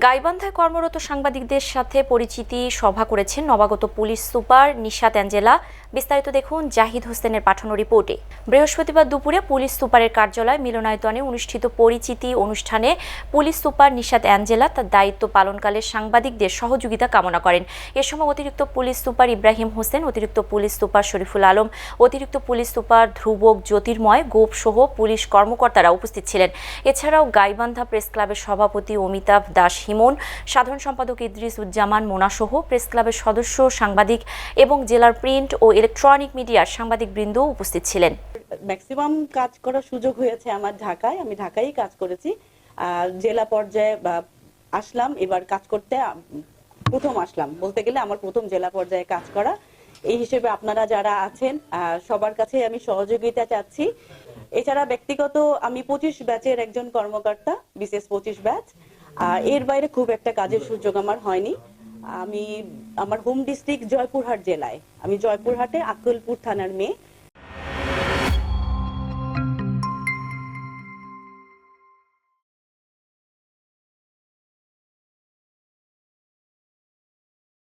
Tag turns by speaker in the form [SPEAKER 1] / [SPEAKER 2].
[SPEAKER 1] গাইবান্ধায় কর্মরত সাংবাদিকদের সাথে পরিচিতি সভা করেছেন নবাগত পুলিশ সুপার নিশাত অ্যাঞ্জেলা। বিস্তারিত দেখুন জাহিদ হোসেনের পাঠানো রিপোর্টে। বৃহস্পতিবার দুপুরে পুলিশ সুপারের কার্যালয় মিলনায়তনে অনুষ্ঠিত পরিচিতি অনুষ্ঠানে পুলিশ সুপার নিশাত অ্যাঞ্জেলা তার দায়িত্ব পালনকালে সাংবাদিকদের সহযোগিতা কামনা করেন। এ সময় অতিরিক্ত পুলিশ সুপার ইব্রাহিম হোসেন, অতিরিক্ত পুলিশ সুপার শরীফুল আলম, অতিরিক্ত পুলিশ সুপার ধ্রুবক জ্যোতির্ময়, গোপ সহ পুলিশ কর্মকর্তারা উপস্থিত ছিলেন। এছাড়াও গাইবান্ধা প্রেস ক্লাবের সভাপতি অমিতাভ দাস হিমন সাধারণ সম্পাদক ইদ্রিস উজ্জামান মোনাসহ প্রেস ক্লাবের সদস্য, সাংবাদিক এবং জেলার প্রিন্ট ও ইলেকট্রনিক মিডিয়ার সাংবাদিকবৃন্দ উপস্থিত ছিলেন।
[SPEAKER 2] ম্যাক্সিমাম কাজ করার সুযোগ হয়েছে আমার ঢাকায়। আমি ঢাকায়ই কাজ করেছি। জেলা পর্যায়ে আসলাম, এবার কাজ করতে প্রথম আসলাম। বলতে গেলে আমার প্রথম জেলা পর্যায়ে কাজ করা। এই হিসেবে আপনারা যারা আছেন সবার কাছে আমি সহযোগিতা চাচ্ছি। এছাড়া ব্যক্তিগত, আমি পঁচিশ ব্যাচের একজন কর্মকর্তা, বিশেষ পঁচিশ ব্যাচ। এর বাইরে খুব একটা কাজের সুযোগ আমার হয়নি। আমি আমার হোম ডিস্ট্রিক্ট জয়পুরহাট জেলায়। আমি জয়পুরহাটে আক্কলপুর থানার মেয়ে।